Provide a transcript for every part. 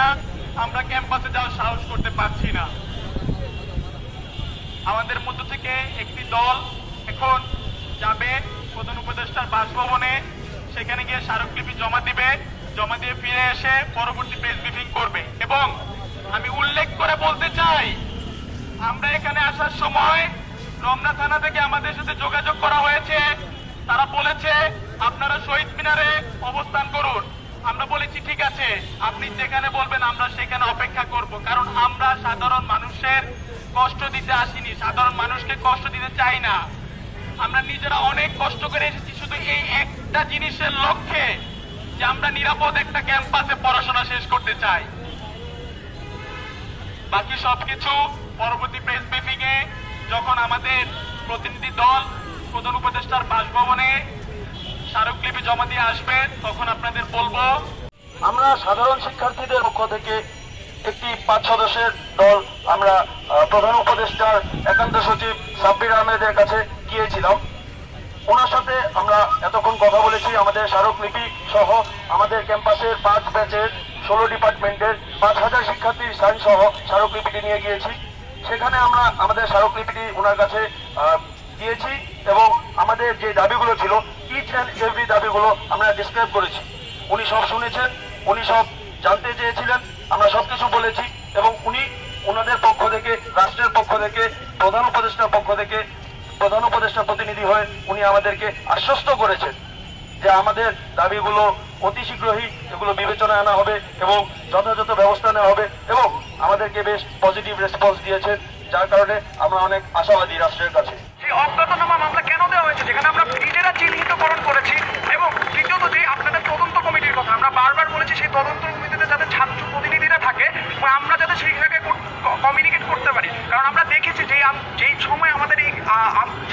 না, আমরা ক্যাম্পাসে যাওয়ার সাহস করতে পারছি না। আমাদের মধ্য থেকে একটি দল এখন যাবে প্রধান উপদেষ্টার বাসভবনে। সেখানে গিয়ে স্মারকলিপি জমা দিবে। জমা দিয়ে ফিরে এসে পরবর্তী প্রেস ব্রিফিং করবে। এবং আমি উল্লেখ করে বলতে চাই, আমরা এখানে আসার সময় রমনা থানা থেকে আমাদের সাথে যোগাযোগ করা হয়েছে। তারা বলেছে, আপনারা শহীদ মিনারে অবস্থান করুন। বলেছি, ঠিক আছে, আপনি যেখানে বলবেন আমরা সেখানে অপেক্ষা করব। কারণ আমরা সাধারণ মানুষের কষ্ট দিতে আসিনি। সাধারণ মানুষকে কষ্ট দিতে চাই না। আমরা নিজেরা অনেক কষ্ট করে এসেছি। শুধু এই একটা জিনিসের লক্ষ্যে যে আমরা নিরাপদ একটা ক্যাম্পাসে পড়াশোনা শেষ করতে চাই। বাকি সবকিছু পরবর্তী প্রেস ব্রিফিং এ যখন আমাদের প্রতিনিধি দল, প্রধান উপদেষ্টার বাসভবনে স্মারকলিপি জমা দিয়ে আসবে, তখন আপনাদের বলব আমরা সাধারণ শিক্ষার্থীদের পক্ষ থেকে একটি পাঁচ সদস্যের দল, আমরা প্রধান উপদেষ্টার একান্ত সচিব সাব্বির আহমেদের কাছে গিয়েছিলাম। ওনার সাথে আমরা এতক্ষণ কথা বলেছি। আমাদের স্মারকলিপি সহ আমাদের ক্যাম্পাসের পাঁচ ব্যাচের ষোলো ডিপার্টমেন্টের পাঁচ হাজার শিক্ষার্থীর সাইন সহ স্মারকলিপিটি নিয়ে গিয়েছি। সেখানে আমরা আমাদের স্মারকলিপিটি ওনার কাছে দিয়েছি এবং আমাদের যে দাবিগুলো ছিল ইচ অ্যান্ড এভরি দাবিগুলো আমরা ডিসক্রাইব করেছি। উনি সব শুনেছেন। উনি সব জানতে চেয়েছিলেন, আমরা সবকিছু বলেছি এবং উনি ওনাদের পক্ষ থেকে, রাষ্ট্রের পক্ষ থেকে, প্রধান উপদেষ্টার পক্ষ থেকে, প্রধান উপদেষ্টা প্রতিনিধি হয়ে উনি আমাদেরকে আশ্বস্ত করেছেন যে আমাদের দাবিগুলো অতি শীঘ্রই এগুলো বিবেচনায় আনা হবে এবং যথাযথ ব্যবস্থা নেওয়া হবে এবং আমাদেরকে বেশ পজিটিভ রেসপন্স দিয়েছেন, যার কারণে আমরা অনেক আশাবাদী রাষ্ট্রের কাছে। অজ্ঞাতনামা মামলা কেন দেওয়া হয়েছে? যেখানে আমরা নিজেরা চিহ্নিতকরণ করেছি এবং তৃতীয়ত যে আপনাদের তদন্ত কমিটির কথা আমরা বারবার বলেছি সেই তদন্ত কমিটিতে যাতে ছাত্র প্রতিনিধিরা থাকে এবং আমরা যাতে সেই জায়গায় কমিউনিকেট করতে পারি। কারণ আমরা দেখেছি যে যেই সময় আমাদের এই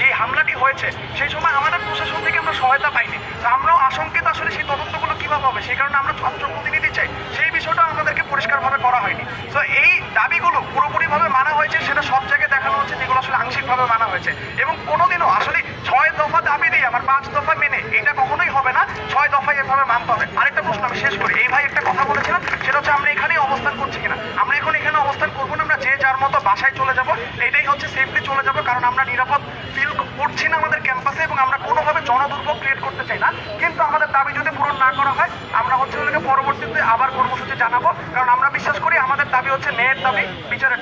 যে হামলাটি হয়েছে, সেই সময় আমাদের প্রশাসন থেকে আমরা সহায়তা পাইনি। আমরাও আশঙ্কিত আসলে সেই তদন্তগুলো কীভাবে হবে, সেই কারণে আমরা ছাত্র প্রতিনিধি চাই। সেই বিষয়টা আমাদেরকে পরিষ্কারভাবে করা হয়নি। তো এই দাবিগুলো পুরোপুরিভাবে মানা হয়েছে, সেটা সব জায়গায় দেখানো হচ্ছে, যেগুলো আসলে আংশিকভাবে মানা হয়েছে। এবং কোনোদিনও আসলে ছয় দফা দাবি দিয়ে আমার পাঁচ দফা মেনে এটা কখনোই হবে না, ছয় দফায় এভাবে মানতে হবে। আরেকটা প্রশ্ন আমি শেষ করি। এই ভাই একটা কথা বলেছিলাম, সেটা হচ্ছে আমরা এখানেই অবস্থান করছি কিনা আমরা এখন এখানে অবস্থান করব না আমরা যে যার মতো বাসায় চলে যাব, এটাই হচ্ছে সেফলি চলে যাব, কারণ আমরা নিরাপদ ফিল করছি না আমাদের ক্যাম্পাসে এবং আমরা কোনোভাবে জনদুর্ভোগ ক্রিয়েট করতে চাই না। কিন্তু আমাদের দাবি যদি পূরণ না করা হয়, আমরা হচ্ছে ওদেরকে পরবর্তীতে আবার কর্মসূচি জানাব, কারণ আমরা বিশ্বাস করি আমাদের দাবি হচ্ছে ন্যায়ের দাবি, বিচারের